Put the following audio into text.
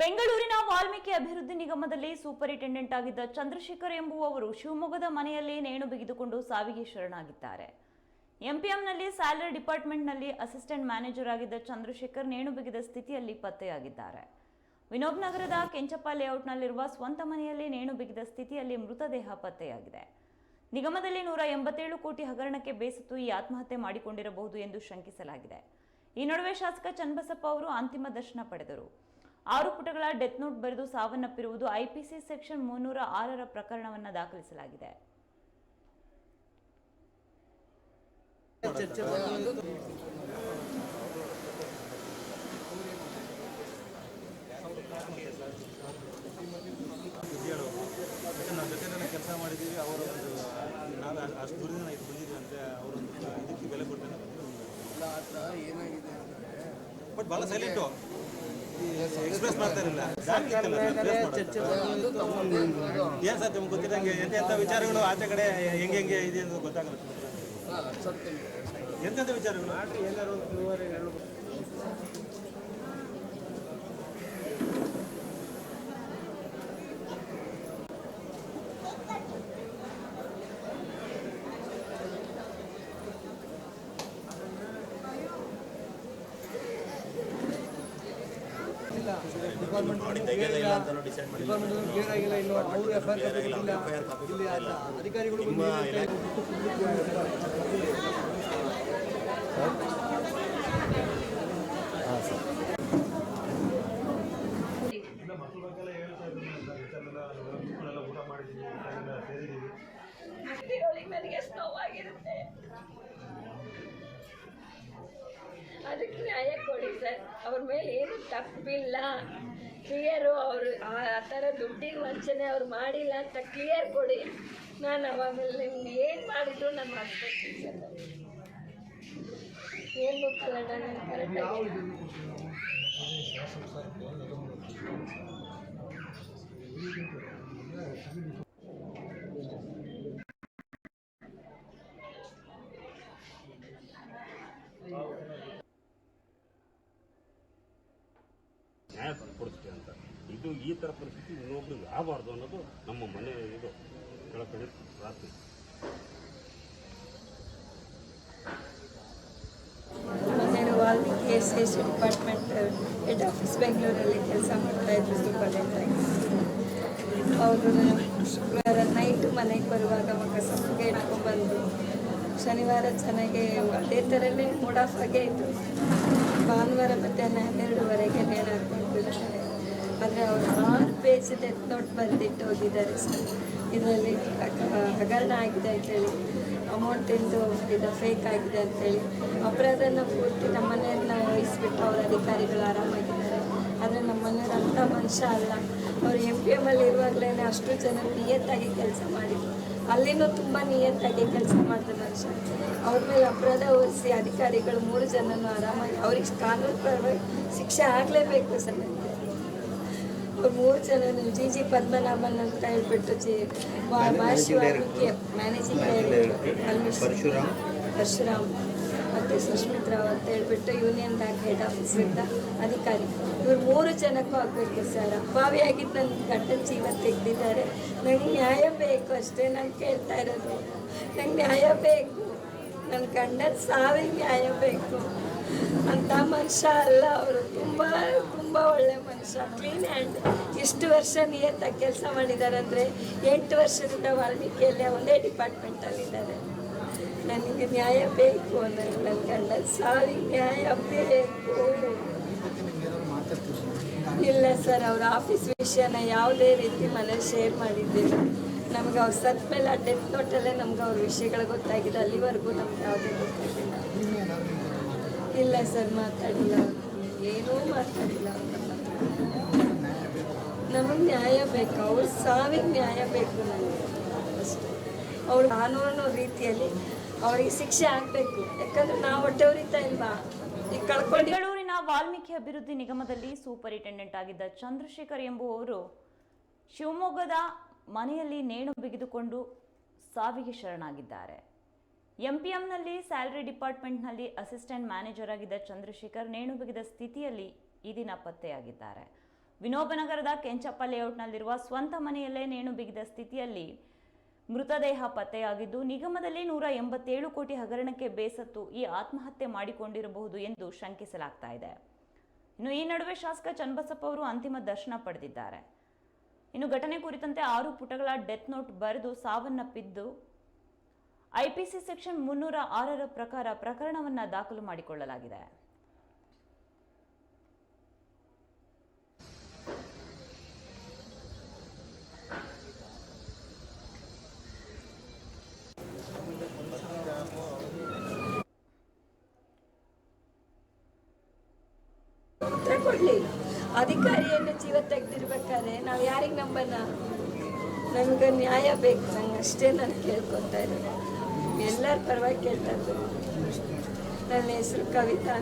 ಬೆಂಗಳೂರಿನ ವಾಲ್ಮೀಕಿ ಅಭಿವೃದ್ಧಿ ನಿಗಮದಲ್ಲಿ ಸೂಪರಿಂಟೆಂಡೆಂಟ್ ಆಗಿದ್ದ ಚಂದ್ರಶೇಖರ್ ಎಂಬುವವರು ಶಿವಮೊಗ್ಗದ ಮನೆಯಲ್ಲಿ ನೇಣು ಬಿಗಿದುಕೊಂಡು ಸಾವಿಗೆ ಶರಣಾಗಿದ್ದಾರೆ. ಎಂಪಿಎಂನಲ್ಲಿ ಸ್ಯಾಲರಿ ಡಿಪಾರ್ಟ್ಮೆಂಟ್ನಲ್ಲಿ ಅಸಿಸ್ಟೆಂಟ್ ಮ್ಯಾನೇಜರ್ ಆಗಿದ್ದ ಚಂದ್ರಶೇಖರ್ ನೇಣು ಬಿಗಿದ ಸ್ಥಿತಿಯಲ್ಲಿ ಪತ್ತೆಯಾಗಿದ್ದಾರೆ. ವಿನೋಬ್ ನಗರದ ಕೆಂಚಪ್ಪ ಲೇಔಟ್ನಲ್ಲಿರುವ ಸ್ವಂತ ಮನೆಯಲ್ಲಿ ನೇಣು ಬಿಗಿದ ಸ್ಥಿತಿಯಲ್ಲಿ ಮೃತದೇಹ ಪತ್ತೆಯಾಗಿದೆ. ನಿಗಮದಲ್ಲಿ ನೂರ ಎಂಬತ್ತೇಳು ಕೋಟಿ ಹಗರಣಕ್ಕೆ ಬೇಸತ್ತು ಈ ಆತ್ಮಹತ್ಯೆ ಮಾಡಿಕೊಂಡಿರಬಹುದು ಎಂದು ಶಂಕಿಸಲಾಗಿದೆ. ಈ ನಡುವೆ ಶಾಸಕ ಚನ್ನಬಸಪ್ಪ ಅವರು ಅಂತಿಮ ದರ್ಶನ ಪಡೆದರು. ಆರು ಪುಟಗಳ ಡೆತ್ ನೋಟ್ ಬರೆದು ಸಾವನ್ನಪ್ಪಿರುವುದು ಐಪಿಸಿ ಸೆಕ್ಷನ್ ಮುನ್ನೂರ ಆರರ ಪ್ರಕರಣವನ್ನು ದಾಖಲಿಸಲಾಗಿದೆ. ಹೇಳು ಯಾಕಂದ್ರೆ ನಾವು ಜೊತೆಲೆಲ್ಲ ಕೆಲಸ ಮಾಡಿದ್ದೀವಿ ಅವರ ಒಂದು ನಾವು ಅಷ್ಟು ದೂರದಿಂದ ಇದು ಬಂದಿದ್ದೀವಿ ಅಂತ ಅವರೊಂದು ಇದಕ್ಕೆ ಬೆಲೆ ಕೊಡ್ತೇನೆ ಇಲ್ಲ ಆ ಥರ ಏನಾಗಿದೆ ಬಟ್ ಭಾಳ ಸೈಲೆಂಟು ಎಕ್ಸ್ಪ್ರೆಸ್ ಮಾಡ್ತಾ ಇರಲಿಲ್ಲ ಚರ್ಚೆ ಬಂದು ತಗೊಂಡು ಏನು ಸರ್ ನಿಮ್ಗೆ ವಿಚಾರಗಳು ಆಚೆ ಕಡೆ ಹೆಂಗೆ ಹೆಂಗೆ ಇದೆ ಅಂತ ಗೊತ್ತಾಗಲ್ಲ? ಎಂತೆಂಥ ವಿಚಾರಗಳು? ಏನಾರು ಹೇಳ್ಬೇಕು ಡಿಪಾರ್ಟ್ಮೆಂಟ್ ಡಿಪಾರ್ಟ್ಮೆಂಟ್ ಕ್ಲಿಯರ್ ಆಗಿಲ್ಲ. ಇನ್ನು ಅವರು ಎಫ್ ಐ ಆರ್ ಇಲ್ಲಿ ಅಧಿಕಾರಿಗಳು ಊಟ ಮಾಡಿದ್ದೀವಿ ನನಗೆ ಎಷ್ಟು ನ್ಯಾಯ ಕೊಡಿ ಸರ್ ಅವ್ರ ಮೇಲೆ ಏನು ತಪ್ಪಿಲ್ಲ. ಕ್ಲಿಯರು ಅವರು ಆ ಥರ ದುಡ್ಡಿಗೆ ವಂಚನೆ ಅವ್ರು ಮಾಡಿಲ್ಲ ಅಂತ ಕ್ಲಿಯರ್ ಕೊಡಿ. ನಾನು ಅವಾಗೆಲ್ಲ ನಿಮ್ಗೆ ಏನು ಮಾಡಿದ್ರು ನಾನು ಮಾಡ್ಬೇಕು ಸರ್ ಏನು ಗೊತ್ತಲ್ಲ ನಾನು ನ್ಯಾಯ ತಂದುಕೊಡ್ತೀವಿ ಅಂತ. ಇದು ಈ ಥರ ಪರಿಸ್ಥಿತಿ ಇನ್ನೊಬ್ರಿಗೆ ಆಗಬಾರ್ದು ಅನ್ನೋದು ನಮ್ಮ ಮನೆ ಇದು ಕಳಕಳಿ ಪ್ರಾರ್ಥನೆ. Valmiki S S department, head office ಬೆಂಗಳೂರಲ್ಲಿ ಕೆಲಸ ಮಾಡ್ತಾ ಇದ್ರು ಸೂಪರ್ಡೆಂಟಾಗಿ ಅವರು ಶುಕ್ರವಾರ ನೈಟ್ ಮನೆಗೆ ಬರುವಾಗ ಮಗ ಸೊಪ್ಪಿಗೆ ಇಟ್ಕೊಂಡ್ಬಂದು ಶನಿವಾರ ಚೆನ್ನಾಗಿ ಅದೇ ಥರನೇ ಮೂಡ್ ಆಫ್ ಆಗೇ ಇತ್ತು. ಭಾನುವಾರ ಮಧ್ಯಾಹ್ನ ಹನ್ನೆರಡುವರೆಗೆ ನೇಣ ಹಾಕೊಂಡು ಬಿಡ್ತಾರೆ ಆದರೆ ಅವರು ಆರು ಪೇಜ್ ಡೆತ್ ನೋಟ್ ಬರೆದಿಟ್ಟು ಹೋಗಿದ್ದಾರೆ ಸರ್. ಇದರಲ್ಲಿ ಹಗರಣ ಆಗಿದೆ ಅಂತೇಳಿ ಅಮೌಂಟಿಂದು ಇದು ಫೇಕ್ ಆಗಿದೆ ಅಂತೇಳಿ. ಅಪರಾಧನ ಪೂರ್ತಿ ನಮ್ಮ ಮನೆಯನ್ನು ವಹಿಸ್ಬಿಟ್ಟು ಅವ್ರ ಅಧಿಕಾರಿಗಳು ಆರಾಮಾಗಿದ್ದಾರೆ. ಆದರೆ ನಮ್ಮ ಮನೆಯವ್ರು ಅಂಥ ಮನುಷ್ಯ ಅಲ್ಲ. ಅವ್ರು ಎಂ ಪಿ ಎಮ್ಮಲ್ಲಿ ಇರುವಾಗಲೇ ಅಷ್ಟು ಜನ ನಿಯತ್ತಾಗಿ ಕೆಲಸ ಮಾಡಿದ್ರು. ಅಲ್ಲಿನೂ ತುಂಬ ನಿಯತ್ತಾಗಿ ಕೆಲಸ ಮಾಡಿದ ಮನುಷ್ಯ. ಅವ್ರ ಮೇಲೆ ಅಪರಾಧ ಹೊರಿಸಿ ಅಧಿಕಾರಿಗಳು ಮೂರು ಜನನು ಆರಾಮಾಗಿ ಅವ್ರಿಗೆ ಕಾನೂನು ಪರವಾಗಿ ಶಿಕ್ಷೆ ಆಗಲೇಬೇಕು ಸರ್ ಅವ್ರು ಮೂರು ಜನ ಜಿ ಜಿ ಪದ್ಮನಾಭನ್ ಅಂತ ಹೇಳ್ಬಿಟ್ಟು G Maharshi Valmiki managing director Parashuram. Parashuram. ಮತ್ತು ಸುಷ್ಮಿತ್ ರಾವ್ ಅಂತ ಹೇಳ್ಬಿಟ್ಟು ಯೂನಿಯನ್ ಬ್ಯಾಂಕ್ ಹೆಡ್ ಆಫೀಸಿಂದ ಅಧಿಕಾರಿ. ಇವರು ಮೂರು ಜನಕ್ಕೂ ಆಗಬೇಕು ಸರ್ ಅಭಾವಿಯಾಗಿದ್ದು ನನ್ನ ಗಂಡನ ಜೀವ ತೆಗೆದಿದ್ದಾರೆ. ನಂಗೆ ನ್ಯಾಯ ಬೇಕು ಅಷ್ಟೇ ನಾನು ಕೇಳ್ತಾ ಇರೋದು. ನಂಗೆ ನ್ಯಾಯ ಬೇಕು. ನನ್ನ ಗಂಡನ ಸಾವಿಗೆ ನ್ಯಾಯ ಬೇಕು. ಅಂತ ಮನುಷ್ಯ ಅಲ್ಲ ಅವರು. ತುಂಬ ತುಂಬ ಒಳ್ಳೆ ಮನುಷ್ಯ. ಕ್ಲೀನ್ ಹ್ಯಾಂಡ್ ಇಷ್ಟು ವರ್ಷ ನಿಯತ್ತಾಗಿ ಕೆಲಸ ಮಾಡಿದ್ದಾರೆ ಅಂದರೆ ಎಂಟು ವರ್ಷದಿಂದ ವಾಲ್ಮೀಕಿಯಲ್ಲಿ ಒಂದೇ ಡಿಪಾರ್ಟ್ಮೆಂಟಲ್ಲಿದ್ದಾರೆ ನನಗೆ ನ್ಯಾಯ ಬೇಕು ಅಂದರೆ ನನ್ನ ಗಂಡ ಸಾರಿ ನ್ಯಾಯ ಬೇಕು. ಇಲ್ಲ ಸರ್, ಅವ್ರ ಆಫೀಸ್ ವಿಷಯನ ಯಾವುದೇ ರೀತಿ ಮನೆ ಶೇರ್ ಮಾಡಿದ್ದೇನೆ ನಮ್ಗೆ ಅವ್ರು ಸತ್ ಮೇಲೆ ಆ ಡೆತ್ ನೋಟಲ್ಲೇ ನಮ್ಗೆ ಅವ್ರ ವಿಷಯಗಳು ಗೊತ್ತಾಗಿದೆ, ಅಲ್ಲಿವರೆಗೂ ನಮ್ಗೆ ಯಾವುದೇ ಗೊತ್ತಾಗಿಲ್ಲ. ಇಲ್ಲ ಸರ್, ಮಾತಾಡಿಲ್ಲ. ಏನೂ ಮಾತಾಡಿಲ್ಲ. ನಮಗೆ ನ್ಯಾಯ ಬೇಕು, ಅವ್ರ ಸಾವಿಗೆ ನ್ಯಾಯ ಬೇಕು ನನಗೆ. ಅಷ್ಟೇ. ಅವ್ರು ಕಾನೂನು ರೀತಿಯಲ್ಲಿ ಅವರಿಗೆ ಶಿಕ್ಷೆ ಆಗಬೇಕು. ಯಾಕಂದ್ರೆ ನಾವು ಹೊಟ್ಟೆ ಇಲ್ವಾ? ಈಗ ಕಳ್ಕೊಂಡು ವಾಲ್ಮೀಕಿ ಅಭಿವೃದ್ಧಿ ನಿಗಮದಲ್ಲಿ ಸೂಪರಿಂಟೆಂಡೆಂಟ್ ಆಗಿದ್ದ ಚಂದ್ರಶೇಖರ್ ಎಂಬುವವರು ಶಿವಮೊಗ್ಗದ ಮನೆಯಲ್ಲಿ ನೇಣು ಬಿಗಿದುಕೊಂಡು ಸಾವಿಗೆ ಶರಣಾಗಿದ್ದಾರೆ. ಎಂಪಿಎಂನಲ್ಲಿ ಸ್ಯಾಲರಿ ಡಿಪಾರ್ಟ್ಮೆಂಟ್ನಲ್ಲಿ ಅಸಿಸ್ಟೆಂಟ್ ಮ್ಯಾನೇಜರ್ ಆಗಿದ್ದ ಚಂದ್ರಶೇಖರ್ ನೇಣು ಬಿಗಿದ ಸ್ಥಿತಿಯಲ್ಲಿ ಈ ದಿನ ಪತ್ತೆಯಾಗಿದ್ದಾರೆ. ವಿನೋಬನಗರದ ಕೆಂಚಪ್ಪ ಲೇಔಟ್ನಲ್ಲಿರುವ ಸ್ವಂತ ಮನೆಯಲ್ಲೇ ನೇಣು ಬಿಗಿದ ಸ್ಥಿತಿಯಲ್ಲಿ ಮೃತದೇಹ ಪತ್ತೆಯಾಗಿದ್ದು, ನಿಗಮದಲ್ಲಿ ನೂರ ಎಂಬತ್ತೇಳು ಕೋಟಿ ಹಗರಣಕ್ಕೆ ಬೇಸತ್ತು, ಈ ಆತ್ಮಹತ್ಯೆ ಮಾಡಿಕೊಂಡಿರಬಹುದು ಎಂದು ಶಂಕಿಸಲಾಗ್ತಾ ಇದೆ. ಇನ್ನು ಈ ನಡುವೆ ಶಾಸಕ ಚನ್ನಬಸಪ್ಪ ಅವರು ಅಂತಿಮ ದರ್ಶನ ಪಡೆದಿದ್ದಾರೆ. ಇನ್ನು ಘಟನೆ ಕುರಿತಂತೆ ಆರು ಪುಟಗಳ ಡೆತ್ ನೋಟ್ ಬರೆದು ಸಾವನ್ನಪ್ಪಿದ್ದು, ಐಪಿಸಿ ಸೆಕ್ಷನ್ ಮುನ್ನೂರ ಆರರ ಪ್ರಕಾರ ಪ್ರಕರಣವನ್ನು ದಾಖಲು ಮಾಡಿಕೊಳ್ಳಲಾಗಿದೆ. ಅಧಿಕಾರಿಯನ್ನು ಜೀವ ತೆಗೆದಿರ್ಬೇಕಾದ್ರೆ ನಾವು ಯಾರಿಗೆ ನಂಬನ ನಮ್ಗೆ ನ್ಯಾಯ ಬೇಕು. ನಂಗೆ ಅಷ್ಟೇ ನಾನು ಕೇಳ್ಕೊತಾ ಇದ್ದೀನಿ ಎಲ್ಲರ ಪರವಾಗಿ ಕೇಳ್ತಾ ಇದ್ದೀನಿ ನನ್ನ ಹೆಸರು ಕವಿತಾ